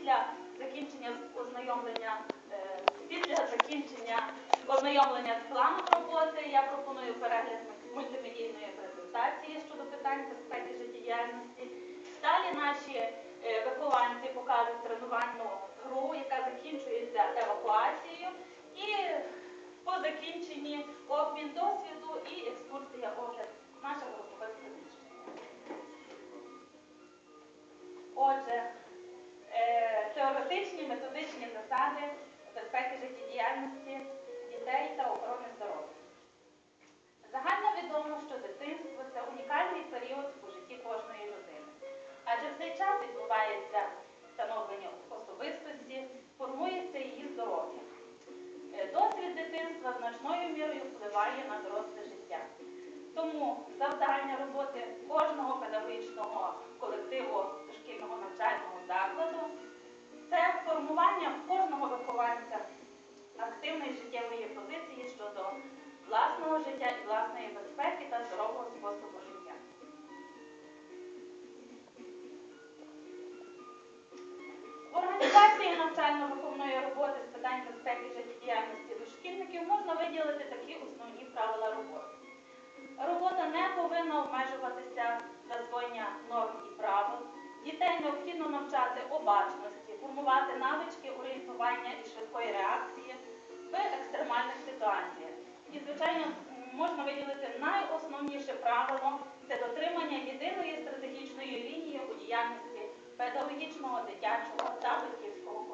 після закінчення ознайомлення, е, після закінчення ознайомлення з планом роботи я пропоную перегляд мультимедійної презентації щодо питань безпеки життєдіяльності. Далі наші е, вихованці покажуть тренувальну гру, яка закінчується евакуацією. І по закінченні обмін досвіду і екскурсія огляд нашого групових приміщень. Отже, теоретичні методичні засади безпеки життєдіяльності дітей та охорони здоров'я. Загально відомо, що дитинство це унікальний період у житті кожної людини. Адже в цей час відбувається становлення особистості, формується її здоров'я. Е, Досвід дитинства значною мірою впливає на доросле життя. Власного життя і власної безпеки та здорового способу життя. В організації навчально-виховної роботи з питань безпеки життєдіяльності дошкільників можна виділити такі основні правила роботи. Робота не повинна обмежуватися засвоєння норм і правил. Дітей необхідно навчати обачності, формувати навички орієнтування і швидкої реакції в екстремальних ситуаціях. І, звичайно, можна виділити найосновніше правило це дотримання єдиної стратегічної лінії у діяльності педагогічного, дитячого та батьківського